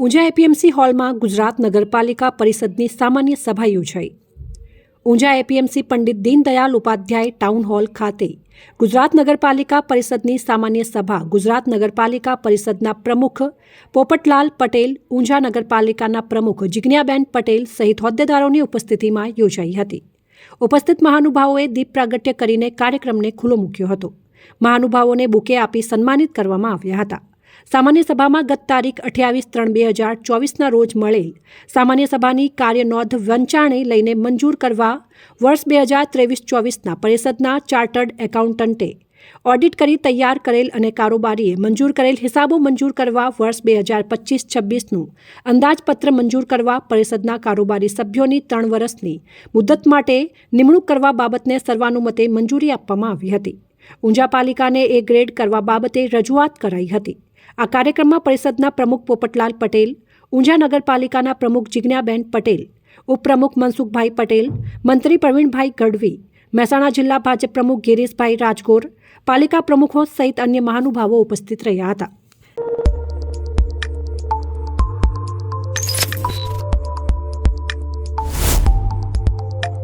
Unjha APMC હોલમાં ગુજરાત નગરપાલિકા પરિષદની સામાન્ય સભા યોજાઈ. Unjha APMC Pandit Deendayal Upadhyay town hall ખાતે ગુજરાત નગરપાલિકા પરિષદની સામાન્ય સભા ગુજરાત નગરપાલિકા પરિષદના પ્રમુખ પોપટલાલ પટેલ, ઊંઝા નગરપાલિકાના પ્રમુખ જિજ્ઞાબેન પટેલ સહિત હોદ્દેદારોની ઉપસ્થિતિમાં યોજાઈ હતી. ઉપસ્થિત મહાનુભાવોએ દીપ પ્રાગટ્ય કરીને કાર્યક્રમને ખુલ્લો મૂક્યો હતો. મહાનુભાવોને બુકે આપી સન્માનિત કરવામાં આવ્યા હતા. સામાન્ય સભામાં ગત તારીખ અઠ્યાવીસ ત્રણ બે હજાર ચોવીસના રોજ મળેલ સામાન્ય સભાની કાર્યનોંધ વંચાણે લઈને મંજૂર કરવા વર્ષ બે હજાર ત્રેવીસ ચોવીસના પરિષદના ચાર્ટર્ડ એકાઉન્ટન્ટે ઓડિટ કરી તૈયાર કરેલ અને કારોબારીએ મંજૂર કરેલ હિસાબો મંજૂર કરવા વર્ષ બે હજાર પચીસ છવ્વીસનું અંદાજપત્ર મંજૂર કરવા પરિષદના કારોબારી સભ્યોની ત્રણ વર્ષની મુદત માટે નિમણૂક કરવા બાબતને સર્વાનુમતે મંજૂરી આપવામાં આવી હતી. ઊંઝા પાલિકાને એ ગ્રેડ કરવા બાબતે રજૂઆત કરાઈ હતી. આ કાર્યક્રમમાં પરિષદના પ્રમુખ પોપટલાલ પટેલ, ઊંઝા નગરપાલિકાના પ્રમુખ જિજ્ઞાબેન પટેલ, ઉપપ્રમુખ મનસુખભાઈ પટેલ, મંત્રી પ્રવીણભાઈ ગઢવી, મહેસાણા જિલ્લા ભાજપ પ્રમુખ ગિરીશભાઈ રાજગોર, પાલિકા પ્રમુખો સહિત અન્ય મહાનુભાવો ઉપસ્થિત રહ્યા હતા.